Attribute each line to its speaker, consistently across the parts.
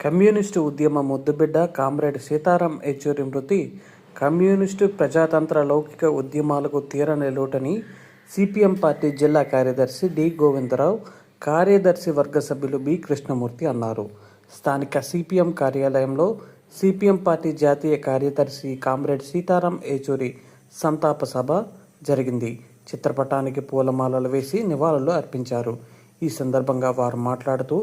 Speaker 1: Communist ఉద్యమ ముద్దుబిడ్డ comrade Sitaram Yechury మృతి కమ్యూనిస్టు ప్రజాతంత్ర లౌకిక ఉద్యమాలకు తీరని లోటని సిపిఎం పార్టీ జిల్లా కార్యదర్శి డి గోవిందరావు కార్యదర్శి వర్గ సభ్యులు బి కృష్ణమూర్తి అన్నారు. స్థానిక సిపిఎం కార్యాలయంలో సిపిఎం పార్టీ జాతీయ కార్యదర్శి కామ్రేడ్ సీతారాం ఏచూరి సంతాప సభ జరిగింది. చిత్రపటానికి పూలమాలలు వేసి నివాళులు అర్పించారు. ఈ సందర్భంగా వారు మాట్లాడుతూ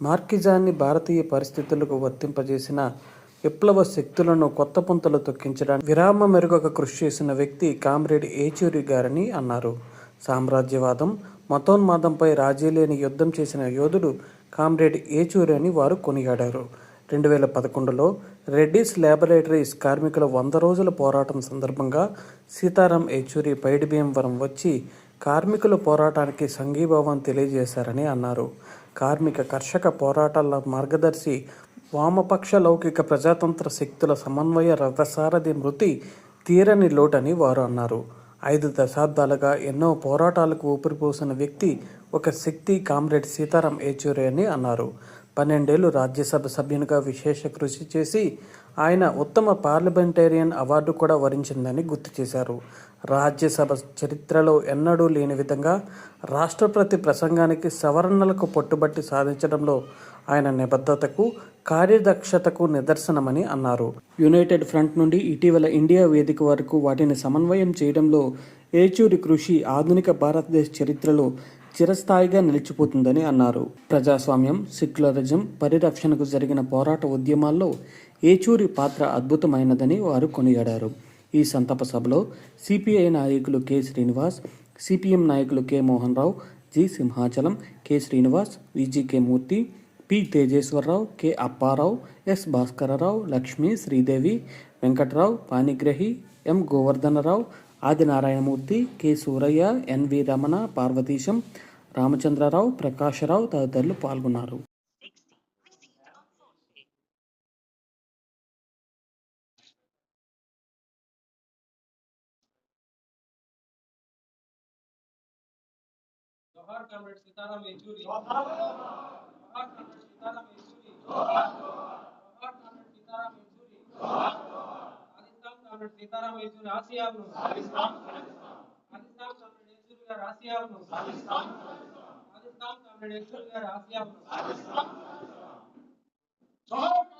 Speaker 1: మార్కిజాన్ని భారతీయ పరిస్థితులకు వర్తింపజేసిన విప్లవ శక్తులను కొత్త పుంతలు తొక్కించడానికి విరామ మెరుగక కృషి చేసిన వ్యక్తి కామ్రేడ్ ఏచూరి గారని అన్నారు. సామ్రాజ్యవాదం మతోన్మాదంపై రాజీ లేని యుద్ధం చేసిన యోధుడు కామ్రేడ్ ఏచూరి అని వారు కొనియాడారు. రెండు వేల పదకొండులో రెడ్డిస్ ల్యాబొరేటరీస్ కార్మికుల వంద రోజుల పోరాటం సందర్భంగా సీతారాం ఏచూరి పైడిభీమవరం వచ్చి కార్మికుల పోరాటానికి సంఘీభావం తెలియజేశారని అన్నారు. కార్మిక కర్షక పోరాటాల మార్గదర్శి వామపక్ష లౌకిక ప్రజాతంత్ర శక్తుల సమన్వయ రథసారథి మృతి తీరని లోటని వారు అన్నారు. ఐదు దశాబ్దాలుగా ఎన్నో పోరాటాలకు ఊపిరిపోసిన వ్యక్తి ఒక శక్తి కామ్రేడ్ సీతారాం ఏచూరి అని అన్నారు. పన్నెండేళ్ళు రాజ్యసభ సభ్యునిగా విశేష కృషి చేసి ఆయన ఉత్తమ పార్లమెంటేరియన్ అవార్డు కూడా వరించిందని గుర్తు చేశారు. రాజ్యసభ చరిత్రలో ఎన్నడూ లేని విధంగా రాష్ట్రపతి ప్రసంగానికి సవరణలకు పట్టుబట్టి సాధించడంలో ఆయన నిబద్ధతకు కార్యదక్షతకు నిదర్శనమని అన్నారు. యునైటెడ్ ఫ్రంట్ నుండి ఇటీవల ఇండియా వేదిక వరకు వాటిని సమన్వయం చేయడంలో ఏచూరి కృషి ఆధునిక భారతదేశ చరిత్రలో చిరస్థాయిగా నిలిచిపోతుందని అన్నారు. ప్రజాస్వామ్యం సెక్యులరిజం పరిరక్షణకు జరిగిన పోరాట ఉద్యమాల్లో ఏచూరి పాత్ర అద్భుతమైనదని వారు కొనియాడారు. ఈ సంతాప సభలో సిపిఐ నాయకులు కె. శ్రీనివాస్ సిపిఎం నాయకులు K. Mohan Rao G. Simhachalam K. Srinivas VGK Murthy P. Tejeswararao K. Apparao S. Bhaskararao Lakshmi Sridevi Venkatrao Panigrahi M. Govardhanarao Adinarayanamurthy K. Suraiah NV Ramana Parvatisam Ramachandrarao Prakasarao తదితరులు పాల్గొన్నారు.
Speaker 2: జోహార్ comrade Sitaram Yechury జోహార్ comrade Sitaram Yechury జోహార్ comrade Sitaram Yechury సాధిస్తాం comrade Sitaram Yechury ఆశయాలను సాధిస్తాం సాధిస్తాం comrade Yechury గారి ఆశయాలను సాధిస్తాం సాధిస్తాం కామ్రేడ్ యేచూరి గారి ఆశయాలను సాధిస్తాం
Speaker 3: జోహార్ కామ్రేడ్ యేచూరి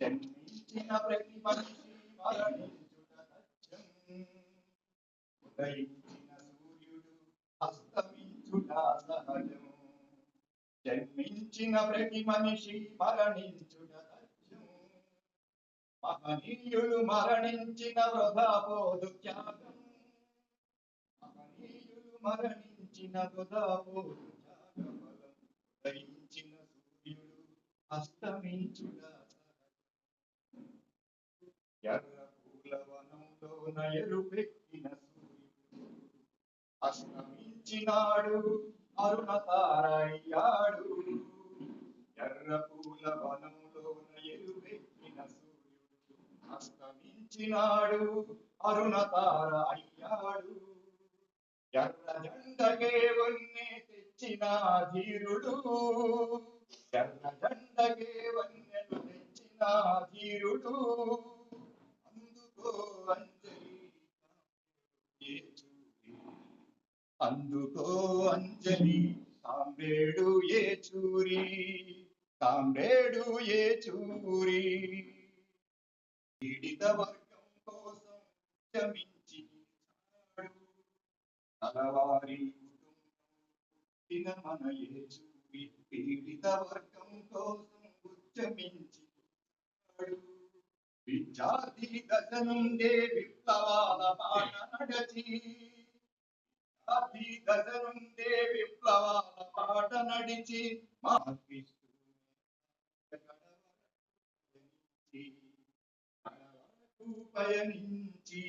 Speaker 4: జన్మించిన ప్రతి మనిషి మరణించుట ఉదయించిన సూర్యుడు అస్తమించుట సహజం జన్మించిన ప్రతి మనిషి మరణించుట సత్యం మహనీయులు మరణించిన వృధా పోదు త్యాగం మహనీయులు మరణించిన వృధా పోదు త్యాగ ఉదయించిన సూర్యుడు అస్తమించుట ఎర్ర పూల వనంలో అస్తమించినాడు అరుణ తారయ్యాడు ఎర్ర పూల వనంలోన ఎరువెక్కిన సూర్యుడు అస్తమించినాడు అరుణ తార అయ్యాడు ఎర్ర జెండకే వన్నే తెచ్చిన ధీరుడు ఎర్ర జెండకే వన్నెలు తెచ్చిన ధీరుడు అంజలి ఏచూరి అంజలి తాంబేడు ఏ చూరి తాంబేడు ఏ చూరి. పీడిత వర్గం కోసం క్షమించి తలవారి కుటుంబం మన ఏ చూరి. పీడిత వర్గం కోసం ఉద్యమించి విద్యార్థి దశ నుండే విప్లవాల బాట నడచి. విద్యార్థి నుండే విప్లవాల పాట నడిచి పయనించి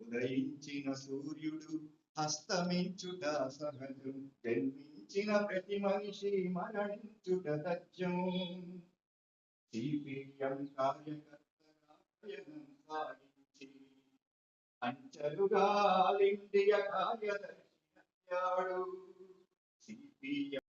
Speaker 4: ఉదయించిన సూర్యుడు హస్తమించుట సహజం జన్మించిన ప్రతి మనిషి మరణించుట సత్యం. సిపిఎం కార్యకర్త పయనం అంచెలుగా ఆల్ కార్యదర్శి అయ్యాడు.